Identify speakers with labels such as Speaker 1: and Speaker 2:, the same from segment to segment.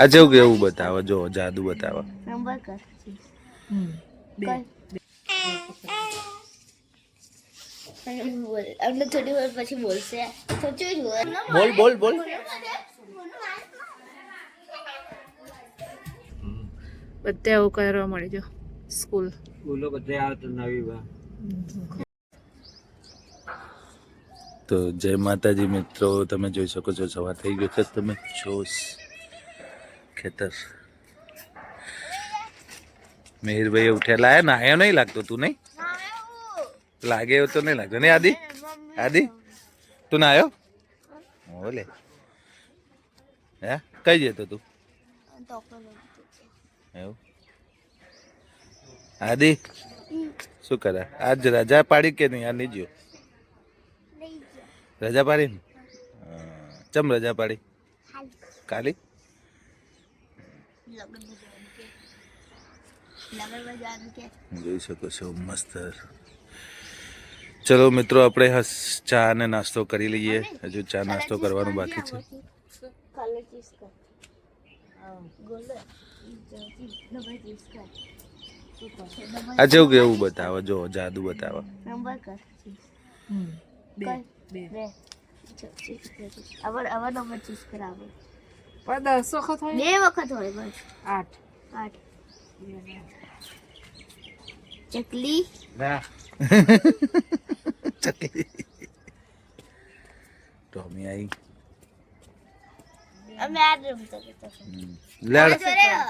Speaker 1: આ જેવું કે એવું બતાવો? જો જાદુ બતાવો.
Speaker 2: નંબર કર
Speaker 3: બે.
Speaker 2: બોલ અમને થોડી વાર પછી બોલશે.
Speaker 1: બોલ. બોલ બોલ
Speaker 3: બધે આવું કરવા મળી જો સ્કૂલ.
Speaker 4: સ્કૂલો બધે આવતો નવી બા
Speaker 1: તો જય માતાજી મિત્રો તમે જોઈ શકો છો સવાર થઈ ગયો છે. તમે જો ખેતર. મિહિરભાઈ ઉઠેલા આવ્યા ના નહીં લાગતો તું નહીં? લાગે એવું તો નહીં લાગતો. નહીં આદિ? આદિ? તું નાહ્યો બોલે હે? કઈ જતો તું? એવું? આદિ? શું કરે? આજ રજા પાડી કે નહીં? આ નહીં જ્યો? રજા પાડી ને ચમ રજા પાડી? કાલી જોઈ શકો છો મસ્ત. ચલો મિત્રો આપણે હસ- ચા અને નાસ્તો કરી લઈએ. હજુ ચા નાસ્તો કરવાનું બાકી છે. આ જેવું કે એવું બતાવો? જો જાદુ બતાવો.
Speaker 2: નંબર
Speaker 3: પણ દસ વખત હોય
Speaker 2: બે વખત હોય બસ.
Speaker 3: આઠ.
Speaker 2: આઠ. ચકલી.
Speaker 1: ચકલી. ટોમી આવી
Speaker 2: અમે આ રમતા હતા આને
Speaker 1: લેડ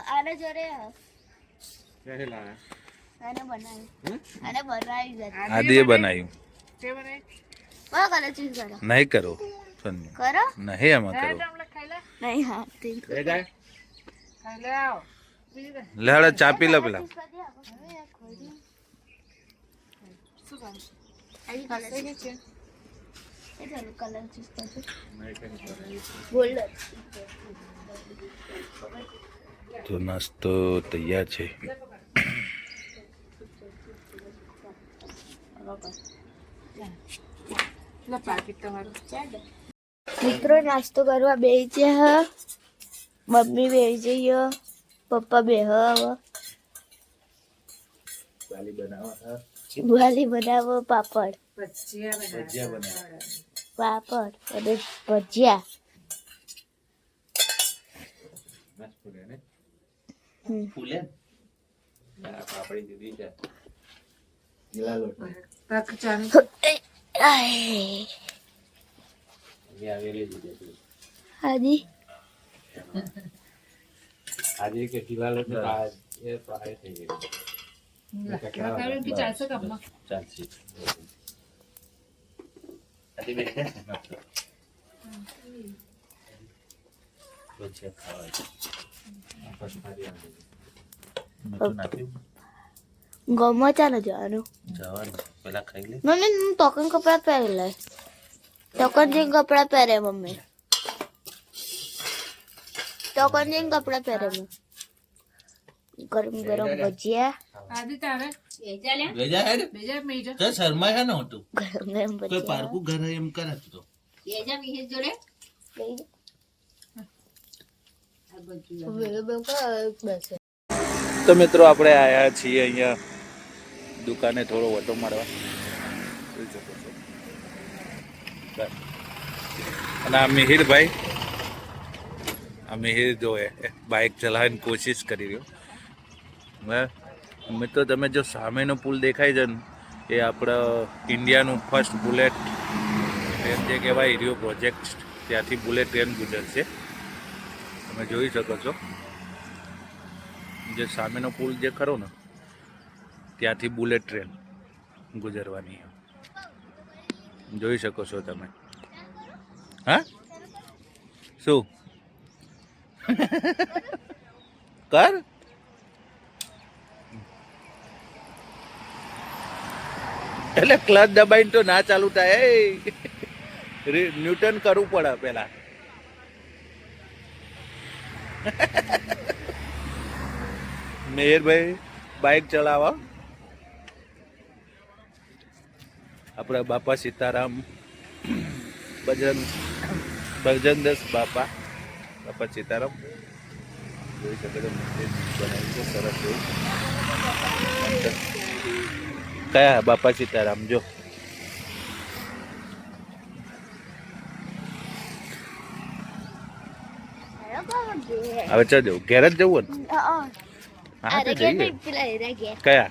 Speaker 2: આને
Speaker 4: જોરે. લાયા
Speaker 2: આને બનાવ્યું આને બનાવી દે
Speaker 1: આદિએ બનાવ્યું
Speaker 3: તે
Speaker 2: બહુ કલર કરો
Speaker 1: નહીં કરો. સોનુ.
Speaker 2: કરો?
Speaker 1: નહીં એમાં કરો.
Speaker 2: નહીં હા
Speaker 3: લે કઈ?
Speaker 1: ચા પી લે પેલા તો નાસ્તો તૈયાર છે
Speaker 3: પાકીટ તમારું
Speaker 2: મિત્રો નાસ્તો કરવા બે છે હ. મમ્મી બે જઈએ પપ્પા બે હ. વાલી બનાવો પાપડ.
Speaker 3: ભજીયા
Speaker 2: પાપડ અને ભજીયા.
Speaker 4: પાપડી દીધી છે
Speaker 3: પાક ચાને
Speaker 2: આય.
Speaker 4: આવેલી દીધી
Speaker 2: હાજી.
Speaker 4: આજે કે દિવાલ તો આ- એ પાય થઈ ગઈ.
Speaker 2: ગમો ચાલો જવાનું.
Speaker 1: જવાનું. પેલા ખાઈ લે
Speaker 2: મમ્મી હું ટોકન કપડાં પહેરી લે ટોકન કપડા કપડાં પહેરે મમ્મી ટોકન કપડા પહેરે મમ્મી ગરમ ગરમ ભજીયા
Speaker 3: આદિ તારે
Speaker 1: બેજા હેડ
Speaker 3: બીજા મેજો
Speaker 1: તો શર્મા હે નહોતું
Speaker 2: ગરમ ગરમ
Speaker 1: કોઈ
Speaker 2: ભજીયા
Speaker 1: પારકું એમ કરે તો
Speaker 2: લઈ જા. વેલો
Speaker 1: તો મિત્રો આપણે આયા છીએ અહીંયા. દુકાને થોડો વટો મારવા જોઈ શકો છો. બસ. અને આ મિહિરભાઈ, આ મિહિર જો બાઇક ચલાવવાની કોશિશ કરી રહ્યો. મિત્રો તમે જો સામેનો પુલ દેખાય છે ને, એ આપણા ઇન્ડિયાનું ફર્સ્ટ બુલેટ ટ્રેન જે કહેવાય રિયો પ્રોજેક્ટ ત્યાંથી બુલેટ ટ્રેન ગુજરશે તમે જોઈ શકો છો જે સામેનો પુલ જે ખરો ને, ત્યાંથી બુલેટ ટ્રેન ગુજરવાની જોઈ શકો છો તમે. હા? શું? કર? એટલે ક્લચ દબાઈને તો ના ચાલુ થાય ન્યૂટન કરવું પડે પેલા. મેયરભાઈ બાઇક ચલાવવા આપણા બાપા સીતારામ બજરંગ બજરંગદાસ બાપા બાપા સીતારામ જોઈ શકો છો મંદિર બનાવ્યું છે સરસ એવું કયા બાપા સીતારામ જો હવે ચાલ જવું ઘેર જ જવું ને હા
Speaker 2: અરે
Speaker 1: તો
Speaker 2: કે
Speaker 1: જઈએ
Speaker 2: નહીં પેલા એરા ગયા
Speaker 1: કયા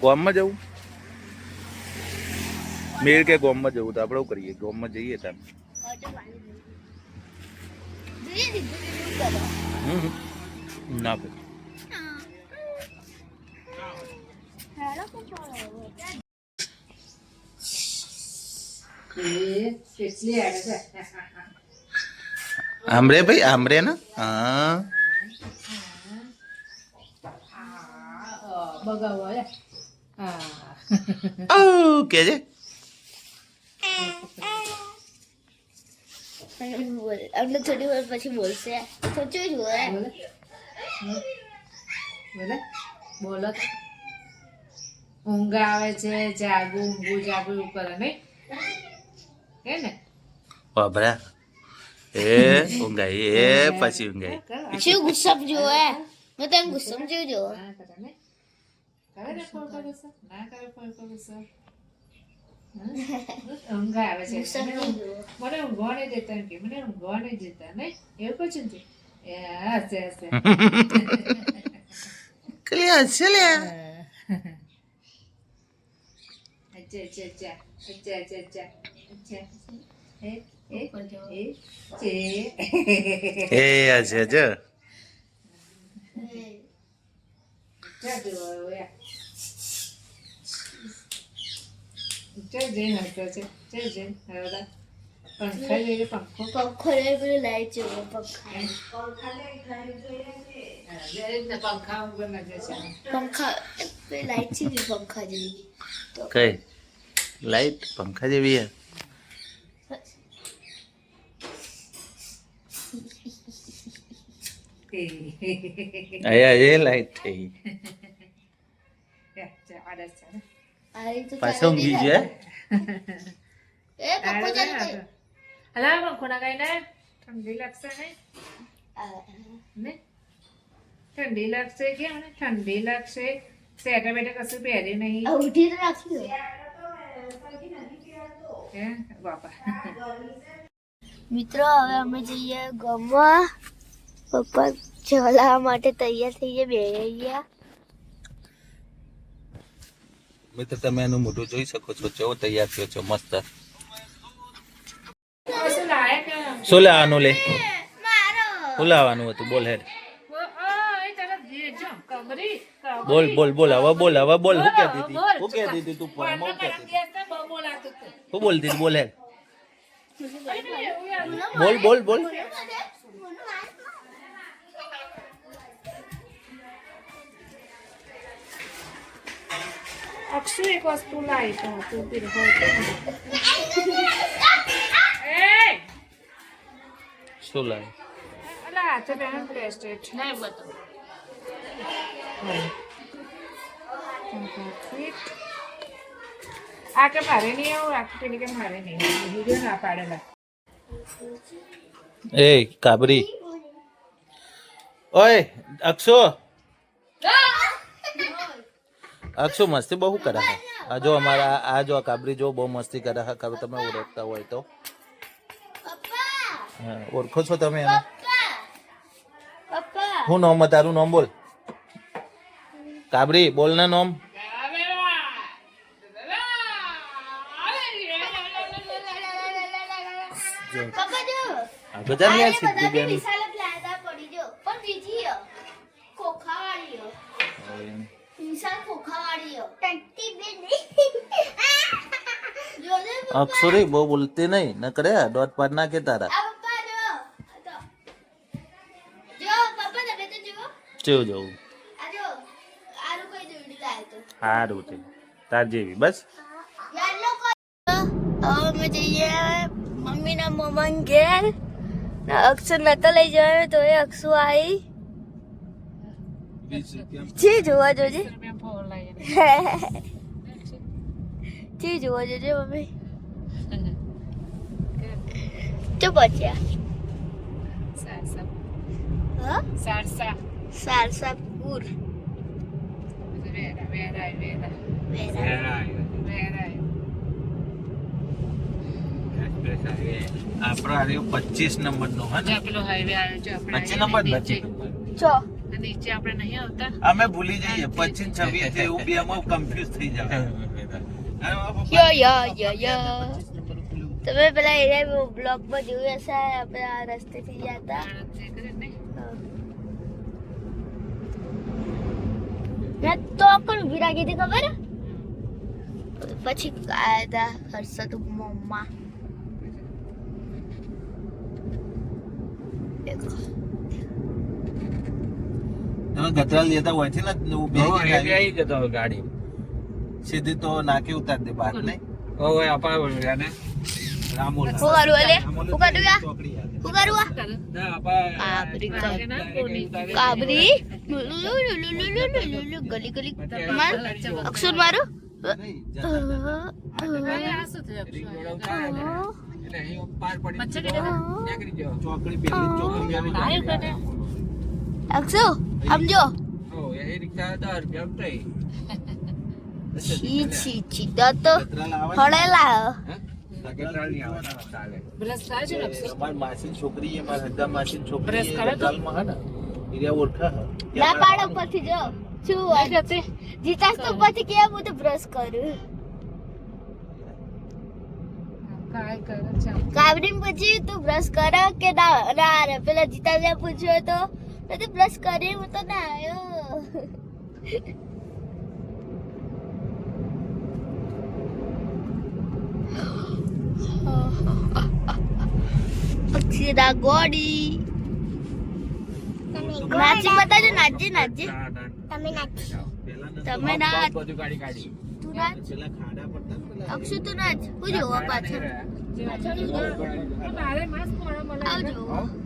Speaker 1: ગોમમાં જવું મેર કે ગોમમાં જવું તો આપણે કરીએ ગોમમાં જઈએ હમ. ના આમરે ભાઈ આમરે ને? હા.
Speaker 3: બગાવો હા.
Speaker 1: ઓ કે છે
Speaker 2: અમને થોડી વાર પછી બોલશે સોચ્યું જ
Speaker 3: બોલે બોલે બોલો ઊંઘ આવે છે જાગુ ઊંઘું જાગુ એવું કરે નહીં કે ને
Speaker 1: બાબરા એ ઊંઘાઈ એ પછી ઊંઘાઈ
Speaker 2: શું ગુસ્સા હે હું તને ગુસ્સા જોજો
Speaker 3: ના કરે ને ફોન કરો ના કરે ફોન કરો? ઊંઘ આવે છે. મને ઊંઘ- મને ઊંઘવા નહીં દેતા એમ કે મને ઊંઘવા નહીં દેતા નહીં એવું કહું છું ને તું? એ હશે હશે
Speaker 1: ક્લિયર છે લે
Speaker 3: અચ્છા અચ્છા અચ્છા. અચ્છા અચ્છા અચ્છા. અચ્છા. એ એ એ છે.
Speaker 1: એ આ છે જો.
Speaker 3: ચાલ જુઓ ચાલ જઈને હસતો છે. જઈને હવે બધા પંખા જોઈએ પંખો.
Speaker 2: પંખો રે પેલું લાઈટ જુઓ પંખા.
Speaker 3: પંખા
Speaker 2: લાઈટ છે ને પંખા જેવી.
Speaker 1: કઈ? લાઈટ પંખા જેવી હે અહીંયા એ લાઈટ થઈ.
Speaker 3: આડસ છે ને
Speaker 2: આ રીતે
Speaker 1: પાછો ઊંઘી ગયા
Speaker 2: એ પપ્પો કર
Speaker 3: અલા પંખો ના કઈ ને ઠંડી લાગશે ને? ઠંડી લાગશે કે ને ઠંડી લાગશે. સ્વેટર બેટર કશું પહેર્યું નહીં.
Speaker 2: ઉઠી તો રાખ્યું
Speaker 3: હે? બાપા.
Speaker 2: મિત્રો હવે અમે જઈએ ગામમાં પપ્પા ચલાવવા માટે તૈયાર થઈ ગયા બે ગયા.
Speaker 1: મિત્ર, તમે એનું મોઢું જોઈ શકો છો. ચેવો તૈયાર થયો છો, મસ્ત. શું લેવાનું લે. શું લાવવાનું હતું. બોલ હેડ. બોલ બોલ બોલ, હવે બોલ હવે બોલ. શું કે દીધી શું કે દીધી તું પણ શું કહેતી દીધી બોલતી બોલ હેડ. બોલ બોલ બોલ.
Speaker 3: અક્ષુ એક વસ્તુ લાવી તો તું પીર હોય તો. એ
Speaker 1: શું લાવી
Speaker 3: અલા હાથે પહેરણ બ્રેસલેટ નહીં બતો આ કે મારે નહીં આવું આ પેલી કે મારે નહીં આવું ના પાડેલા
Speaker 1: એ કાબરી ઓય અક્ષો અક્ષો મસ્તી બહુ કરે છે? આ જો અમારા આ જો કાબરી જો બહુ મસ્તી કરે છે. કાબરી તમે ઓળખતા હોય તો. ઓળખો છો તમે એને? હું નોમ તારું નામ બોલ. કાબરી બોલ ને નામ. જો. આ બધા ને સિદ્ધિ બેન
Speaker 2: વિશાલ જ લાયા પડી જો પણ બીજી હ. ખોખાવાળી હ. વિશાલ ખોખાવાળી ટટ્ટી.
Speaker 1: અક્ષરી બહુ બોલતી નહીં ન કરે દોઢ પાડ નાખે તારા જેવું
Speaker 2: જવું
Speaker 1: સારું છે તાર જેવી બસ
Speaker 2: અમે જઈએ મમ્મીના મમ્મા ઘેર અક્ષર અક્ષુ નતો લઈ જવાયો તો એ અક્ષુ આવી જી જોવા જોજે.
Speaker 3: મેં ફોન લાવીને
Speaker 2: જી જોવા જોજે મમ્મી. તો પહોંચ્યા
Speaker 3: સારસા.
Speaker 2: હા?
Speaker 3: સારસા.
Speaker 2: સારસાપુર
Speaker 3: વેરા વેરા વેરા.
Speaker 2: વેરા.
Speaker 3: વેરા
Speaker 4: હાઈવે
Speaker 1: આપણો આ પચીસ નંબર નો? હા
Speaker 3: પેલો હાઈવે આવ્યો છે
Speaker 1: પચીસ નંબર
Speaker 2: ચો
Speaker 3: આ નીચે આપણે નહીં આવતા.
Speaker 1: અમે ભૂલી જઈએ. પચીસ છવ્વીસ છે એવું બી અમે કન્ફ્યુઝ થઈ જાય
Speaker 2: યો યો યો યો. તમે પેલા એરિયા બ્લોગમાં જોયું હશે? આપણે આ ગયા હતા.
Speaker 3: જે કરે ને.
Speaker 2: મેં તો પણ ઊભી રાખી હતી ખબર? પછી આયા હર્ષદ મમ્મા. દેખો.
Speaker 1: તમે ગતરા લેતા હોય છે ને બે
Speaker 4: આવી જતો હોય ગાડી.
Speaker 1: સીધી તો નાખી ઉતાર દે બહાર નહીં?
Speaker 4: ઓય આપા બોલ્યા ને
Speaker 1: રામોલ.
Speaker 4: ના આપા
Speaker 2: કાબરી
Speaker 3: ના
Speaker 2: ગલી ગલી માર અક્ષર મારું
Speaker 4: ને
Speaker 3: ને?
Speaker 1: પેલી ચોકડી આવી જાય.
Speaker 3: આવ્યું કેટે?
Speaker 2: અક્ષુ સમજો છી છી છી તો હળેલા.
Speaker 3: છે
Speaker 1: છોકરી એ મારા હદ્દા માસીની છોકરી
Speaker 3: બ્રશ
Speaker 1: એ
Speaker 3: કરે તો?
Speaker 1: ગતરાલમાં હે ને એરિયા ઓળખે હે.
Speaker 2: ના પાડો ઉપરથી જો. શું
Speaker 3: નહીં
Speaker 2: તો ઉપરથી કે હું તો બ્રશ કરું?
Speaker 3: છે.
Speaker 2: કાબરી પૂછી તું બ્રશ કર કે ના? ના રે પેલા જીતાને પૂછ્યું તો તો બ્રશ કરી હું તો ના આવ્યો અક્ષરા ગોડી નાચી બતાજો નાચી નાચી તમે નાચ
Speaker 4: બધું ગાડી કાઢી
Speaker 2: તું નાચ
Speaker 1: પેલા
Speaker 2: અક્ષુ તું નાચ હું જોવો પાછળ પાછળ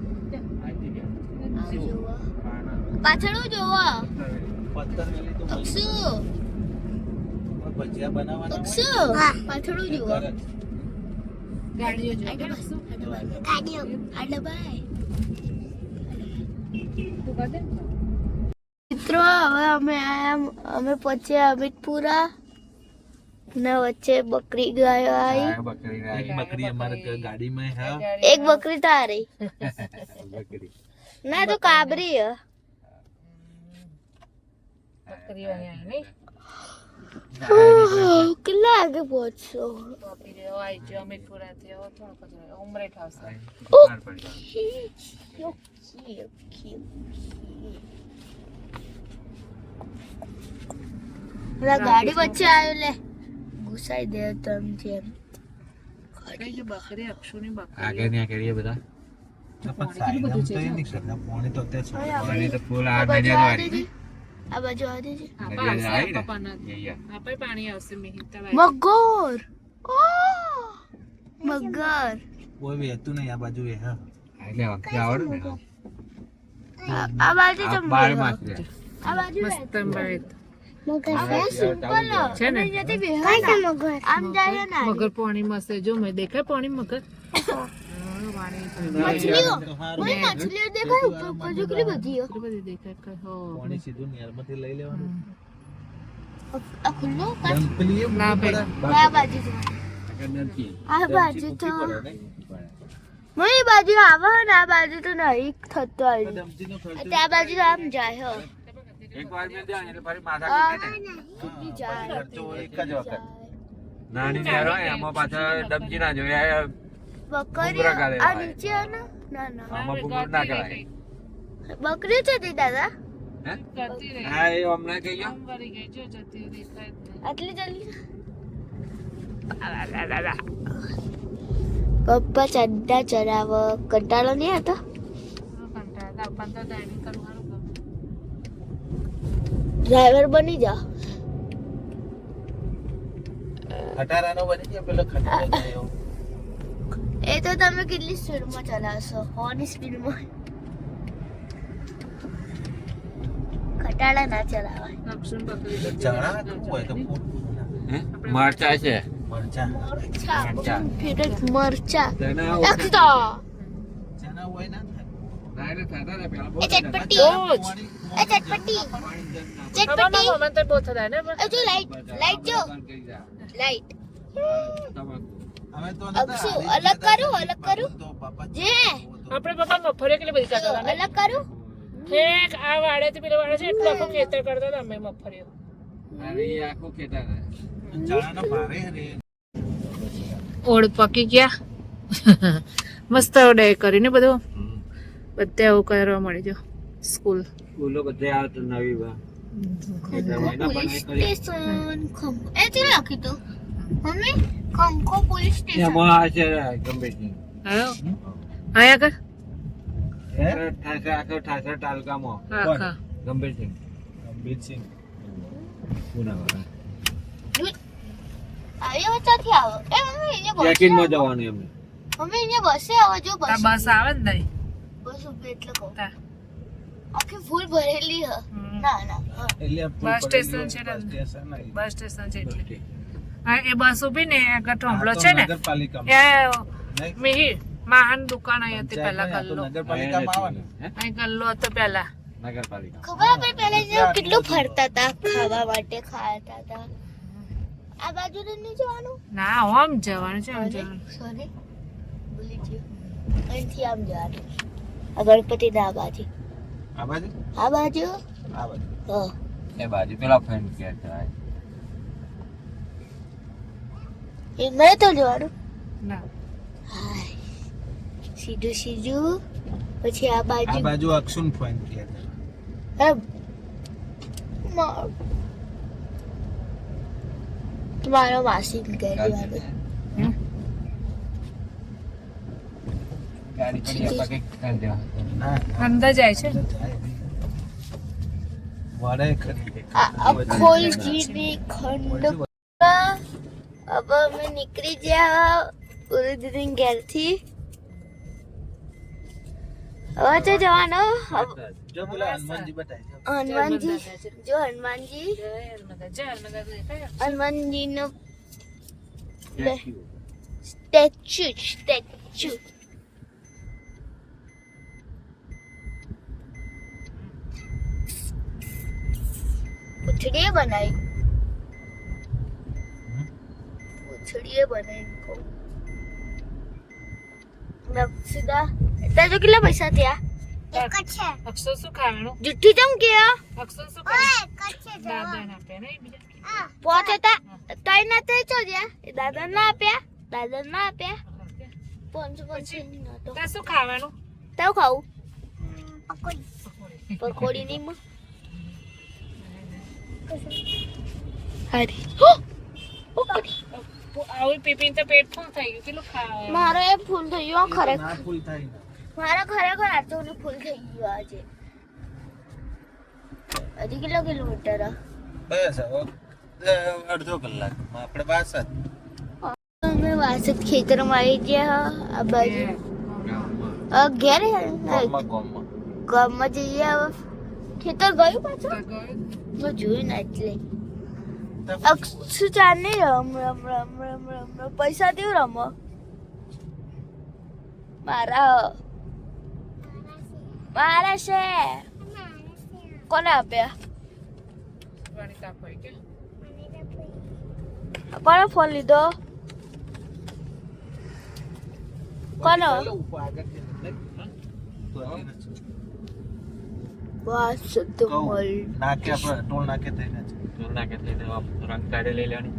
Speaker 2: પાછળ જોવા. અક્ષુ
Speaker 1: ભજીયા બનાવવાના
Speaker 2: અક્ષુ પાછળ જોવો.
Speaker 3: ગાડીઓ જો
Speaker 2: આડો ભાઈ. મિત્રો હવે અમે આયા અમે પહોંચ્યા અમિતપુરા. ને વચ્ચે બકરી ગાયો આવી.
Speaker 4: બકરી
Speaker 1: એક બકરી અમારે ગાડીમાં
Speaker 2: એક બકરી તારી.
Speaker 4: બકરી.
Speaker 2: ના તો કાબરી હે.
Speaker 3: બકરીઓ અહીંયા આવી
Speaker 2: કેટલા આગે પહોંચશો? ગાડી વચ્ચે આવ્યો લે. ઘુસાઈ દે તમ જેમ
Speaker 3: બકરી છે ની બકરી.
Speaker 4: આગળ ત્યાં કરીએ બધા.
Speaker 2: મગર! મગર!
Speaker 1: કોઈ વહેતું નહીં આ બાજુ એ હા.
Speaker 4: એટલે વખતે આવડે ને
Speaker 2: આ આ બાજુ
Speaker 4: આ બારમાં
Speaker 2: આ બાજુ
Speaker 3: મસ્ત અંબાડી.
Speaker 2: આ બહુ સિમ્પલ.
Speaker 3: છે ને?
Speaker 2: આમ જાય ને
Speaker 3: મગર પાણી મસ્ત જો મેં દેખાય પાણી મગર?
Speaker 2: મછલીઓ. મને મછલીઓ દેખાય ઉપર ઉપર જો કેટલી બધી હો.
Speaker 3: બધી દેખાય કે હો.
Speaker 1: પોણી સીધું નિયરમાંથી લઈ લેવાનું.
Speaker 2: આ ખુલ્લું? કાચ?
Speaker 1: એ
Speaker 3: ના ભાઈ.
Speaker 2: આ બાજુ જો. આ બાજુ તો. બાજુ આવે ને આ બાજુ તો નહીં થતો ત્યાં બાજુ આમ જાય હો.
Speaker 4: એક વાર મેં ધ્યાન એટલે ફરી માથા
Speaker 2: આ
Speaker 4: કૂટે ને.
Speaker 2: છૂટી જાય
Speaker 1: એક જ વખત.
Speaker 4: નાની નેર એમાં પાછા ડબજી ના જોઈએ
Speaker 2: બકરી આ નીચે ના ના.
Speaker 4: આમાં ભૂગોળ ના કરાય
Speaker 2: બકરી છે તે દાદા?
Speaker 4: હે? એ હમણાં કહી ગયો.
Speaker 2: આટલી જલ્દી? પપ્પા ચડ્ડા ચરાવ કંટાળો નહીં હતો. ડ્રાઈવર બની જા
Speaker 1: ખટારાનો બની જાય પેલો ખટારો.
Speaker 2: એ તો તમે કેટલી સ્પીડમાં ચલાવશો? હોની સ્પીડમાં? ઘટાડા ના ચલાવાય?
Speaker 4: મરચા છે?
Speaker 1: મરચા.
Speaker 2: મરચા. લખતો
Speaker 1: હોય ના
Speaker 2: ચટપટી. લાઈટ લાઈટ જો લાઈટ અલગ કરું અલગ કરું? જે.
Speaker 3: આપણે પપ્પા મફરે કેટલી બધી કરતા હતા
Speaker 2: અલગ કરું?
Speaker 3: એક આ વાડે થી પેલો વાડે છે એટલો આખો ખેતર કરતા હતા અમે મફરીઓ ઓળ પકી ગયા. મસ્ત ઓડે કરીને બધું. બધે એવું કરવા મળી જો સ્કૂલ.
Speaker 4: સ્કૂલો બધે આવતો નવી વા.
Speaker 2: સ્ટેશન એ તે લખી તો? મમ્મી કંકો પોલીસ સ્ટેશન
Speaker 4: એમાં આ છે ગંભીરસિંહ.
Speaker 3: આવ્યો આયા કર
Speaker 4: ઠાસર આખો ઠાસર તાલુકામાં.
Speaker 3: હા હા.
Speaker 4: ગંભીરસિંહ પુનાવાળા.
Speaker 2: આવ્યો ત્યાંથી આવો? એ મમ્મી અહીંયા બસ
Speaker 4: ચેકિંગમાં જવાનું એમને
Speaker 2: મમ્મી અહીંયા બસે આવો જો બસ
Speaker 3: બસ આવે ને નહીં
Speaker 2: બસ ઊભી એટલે કહું. આખી ફૂલ ભરેલી હ. ના ના એટલે
Speaker 3: બસ સ્ટેશન છે બસ સ્ટેશન છે એટલે. હા એ બસ ઊભી ને આગળ થોંભલો છે ને. એ મિહિર મહાન દુકાન અહીં હતી પહેલા ગલ્લો. અહીં ગલ્લો હતો પહેલા.
Speaker 4: નગરપાલિકા
Speaker 2: ખબર આપણે પહેલા જે કેટલું ફરતા હતા ખાવા માટે ખાતા હતા આ બાજુ નહીં જવાનું?
Speaker 3: ના આમ જવાનું છે આમ જવાનું.
Speaker 2: સોરી ભૂલી ગયું. અહીંથી આમ જવાનું આ ગણપતિ ના બાજુ.
Speaker 4: આ બાજુ?
Speaker 2: આ બાજુ?
Speaker 4: આ બાજુ.
Speaker 2: હા.
Speaker 4: એ બાજુ. પેલા ફ્રેન્ડ કે છે
Speaker 2: એ મેં તો જવાનું.
Speaker 3: ના.
Speaker 2: સીધું સીધું પછી આ બાજુ.
Speaker 1: આ બાજુ અક્ષુન ફોન કે
Speaker 2: એમ. તમારો માસી
Speaker 4: કરી
Speaker 3: અંદર જાય છે
Speaker 1: વડે ખરી
Speaker 2: આ અખોલજીની ખંડ હવે અમે નીકળી ગયા ઉરુદીન ઘેરથી હવે તો જવાનો હવે
Speaker 1: જો પેલા હનુમાનજી બતાય
Speaker 2: હનુમાનજી જો હનુમાનજી
Speaker 3: જય હનુમાન, જય હનુમાન, જય
Speaker 2: હનુમાનજીનો સ્ટેચ્યુ સ્ટેચ્યુ પૂંછડીએ બનાવી બનાવી કહું. મેં સીધા. તાર જો કેટલા પૈસા થયા? એક જ છે.
Speaker 3: અક્ષર શું ખાવાનું?
Speaker 2: જુઠ્ઠી ચમ કે?
Speaker 3: અક્ષર શું ખાવાનું? દાદા ના આપે નહીં બીજા
Speaker 2: પોતે તા તઈ ના તઈ ચો ગયા એ દાદા ના આપ્યા. દાદા ના આપ્યા. પોંચ પાંચસો નતો
Speaker 3: તા. શું ખાવાનું?
Speaker 2: તાવ ખાવું? પકોડી. ની માં. હારી. ઓ પકોડી.
Speaker 3: આવું પીપીન તો પેટ ફૂલ થઈ ગયું. કેટલું ખાવા
Speaker 2: મારો એ ફૂલ થઈ ગયો ખરેખર.
Speaker 1: ફૂલ થઈ ને.
Speaker 2: ખરેખર આટલું ને ફૂલ થઈ ગયું આજે. હજી કેટલો કિલોમીટર?
Speaker 1: બસ અડધો કલાક. આપણે બાસ જ
Speaker 2: અમે વાસદ ખેતરમાં આવી ગયા આ બાજુ. અ, ઘેર હે?
Speaker 1: ગામમાં
Speaker 2: જઈએ હવે. ખેતર ગયું પાછું? મેં જોયું ના એટલે. અક્ષુ ચાર નહીં રમ રમ રમ રમ રમ રમ. પૈસા દેવ રમો. મારા મારા છે કોને આપ્યા? કોને ફોન લીધો? કોનો? બસ મળ.
Speaker 1: નાકે આપણે ટોલ નાકે ગયા છે
Speaker 4: નાખે થઈને રંગ કાઢી લઈ લેવાની.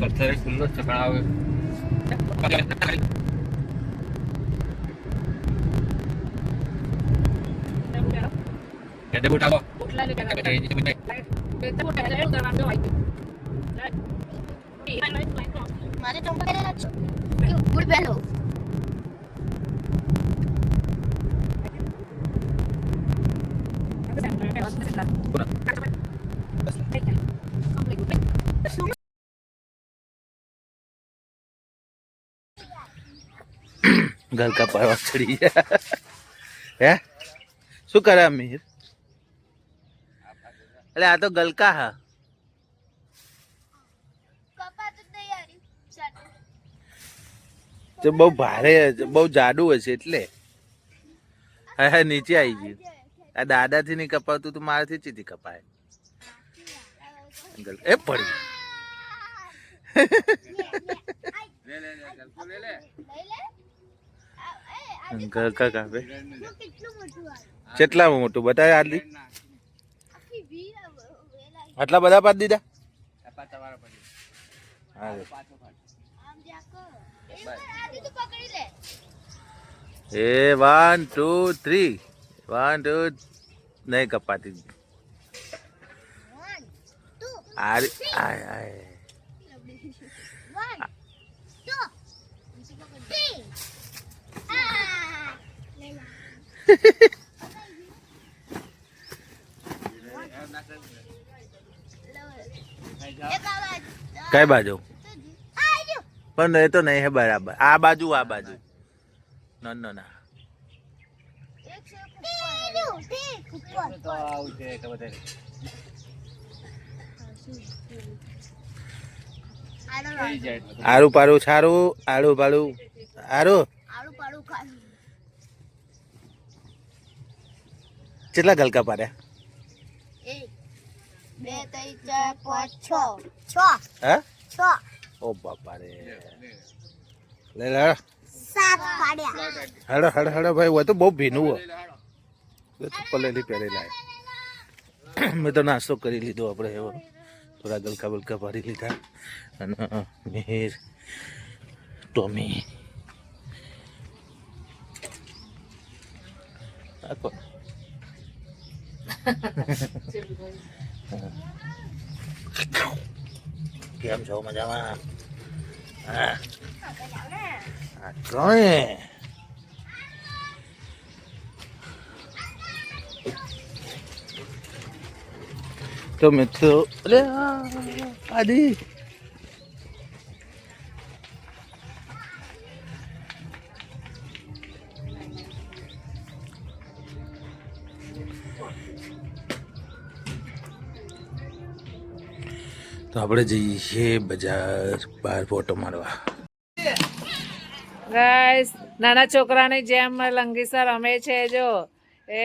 Speaker 4: પથ્થર ખુલ્લો જ છે પણ આવે કેડે બુટાવો.
Speaker 3: ઉઠલા લે પેલા
Speaker 4: એ જે બુટાઈ
Speaker 3: પેટ તો પહેલા એવું કરવાનું હોય
Speaker 2: મારે તો પહેરેલા જ છે બેલો
Speaker 1: ગલકા પાડવા ચડી હે? શું કરે અમીર એટલે આ તો ગલકા હા. બહુ ભારે, બહુ જાડું હશે એટલે. હા હા, નીચે આવી ગયું. આ દાદાથી નહીં કપાવતું તો મારાથી ચીથી કપાય. એ પડી.
Speaker 2: કેટલું મોટું?
Speaker 1: બતાવે આટલી? આટલા બધા પાડી દીધા?
Speaker 2: એ
Speaker 1: one two three one two નહીં કપાતી. આય આય.
Speaker 2: આવાજ
Speaker 1: કઈ બાજુ? પણ એ તો નહીં હે બરાબર. આ બાજુ આ બાજુ. ના ના ના
Speaker 2: એક છે ટીનું ટીક ઉપર
Speaker 4: તો આવું છે કે વધારે એટલે.
Speaker 1: આરું પારું આડું પાડું. કેટલા ગલકા પાડ્યા?
Speaker 2: બે ત્રણ ચાર પાંચ છ છ
Speaker 1: હા?
Speaker 2: છ
Speaker 1: ઓ બાપા રે લે લે
Speaker 2: સાત પાડ્યા.
Speaker 1: હડો હડો હડો ભાઈ હોય તો બહુ ભીનું હો ચપ્પલ લેલી પહેરી લાય. મેં તો નાસ્તો કરી લીધો આપણે એવો. થોડા ગલકા બલકા ભરી લીધા. અને મિહિર, ટોમી. કેમ છો? મજામાં? હા. આ તો અરે આદિ. તો આપણે જઈએ બજાર બહાર ફોટો મારવા.
Speaker 3: ગાઈસ નાના છોકરાની જેમ લંગીસર રમે છે જો. એ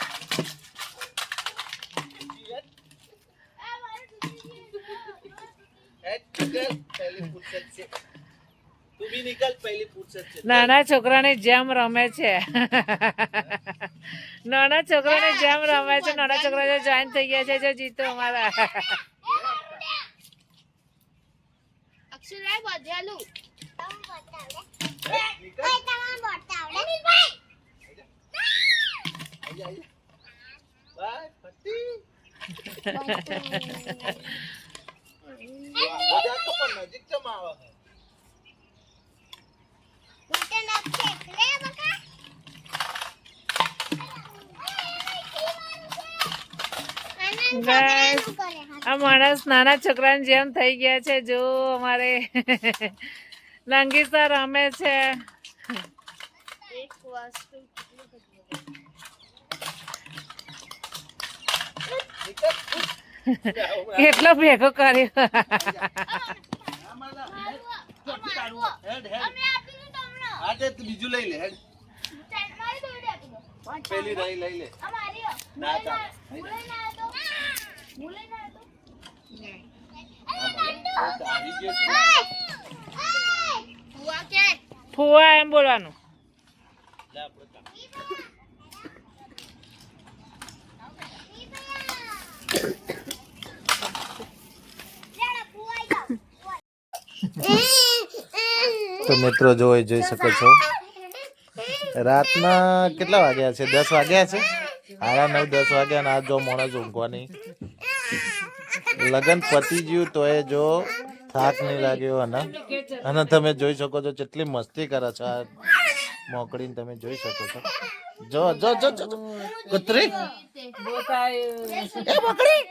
Speaker 3: એનું ગાય નાના છોકરાને જેમ રમે છે. નાના છોકરાને જેમ રમે છે નાના છોકરા જો જોઈન થઈ ગયા છે જો જીતો અમારા.
Speaker 2: અક્ષરાય બધેલું
Speaker 3: Guys, આ માણસ નાના છોકરાની જેમ થઈ ગયા છે. જો અમારે લંગીસા રમે છે
Speaker 2: એક વસ્તુ
Speaker 3: કેટલો ભેગો કર્યો
Speaker 2: અમે આપીશું તમને
Speaker 1: બીજું લઈ લે હેડ.
Speaker 2: મારી દોડી આપી દો
Speaker 1: પેલી રહી લઈ લે
Speaker 2: આ મારી હો.
Speaker 1: ના,
Speaker 2: હું
Speaker 1: ચાલે.
Speaker 2: લઈને આવ્યો તો હું લઈને આવ્યો
Speaker 1: આવી ગયો
Speaker 2: તો હુઆ કે
Speaker 3: ફુવા એમ બોલવાનું
Speaker 1: તો મિત્રો જોઈ જોઈ શકો છો. રાતના કેટલા વાગ્યા છે? દસ વાગ્યા છે? સાડા નવ દસ વાગ્યા ના જો મોણસ ઊંઘવાની. લગન પતી ગયું તો એ જો થાક નહીં લાગ્યો અને અને તમે જોઈ શકો છો કેટલી મસ્તી કરે છે આ મોકડીને તમે જોઈ શકો છો. જો જો જો જો જો. કૂતરી. એ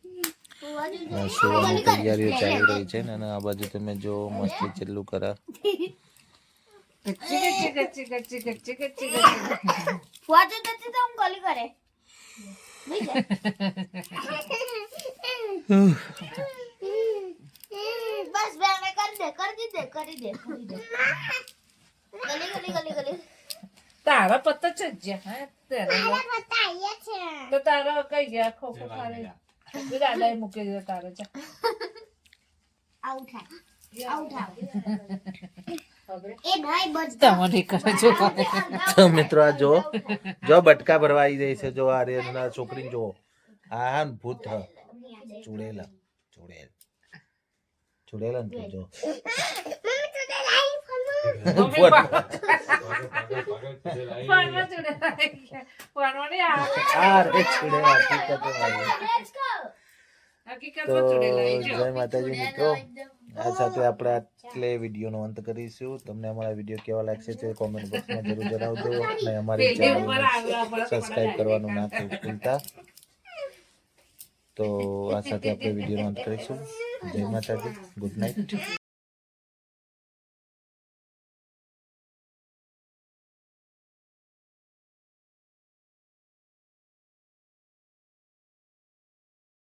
Speaker 1: સોવાની તૈયારીઓ ચાલી રહી છે ને આ બાજુ તમે જો મસ્તી ચેલ્લું કરા.
Speaker 2: બસ બે કરી દે કરી દે કરી દે કરી દે. ગલી ગલી ગલી
Speaker 3: તારા પત્તા છે. તારા કઈ ગયા ખો ખો ખાલી. દાદા મૂકી દીધો તારે છે
Speaker 1: મિત્રો જો જો બટકા ભરવા આવી જાય છે જો આર્યના છોકરી જો હા હા ભૂત ચૂડેલા ચૂડેલ ચૂડેલા જો જય માતાજી મિત્રો આ સાથે આપણે આટલે વિડીયોનો અંત કરીશું તમને અમારા વીડિયો કેવા લાગશે તે કોમેન્ટ બોક્સમાં જરૂર જણાવજો અને અમારી
Speaker 3: પર
Speaker 1: સબસ્ક્રાઇબ કરવાનું ના ભૂલતા તો આ સાથે આપણે વિડીયોનો અંત કરીશું જય માતાજી ગુડ નાઇટ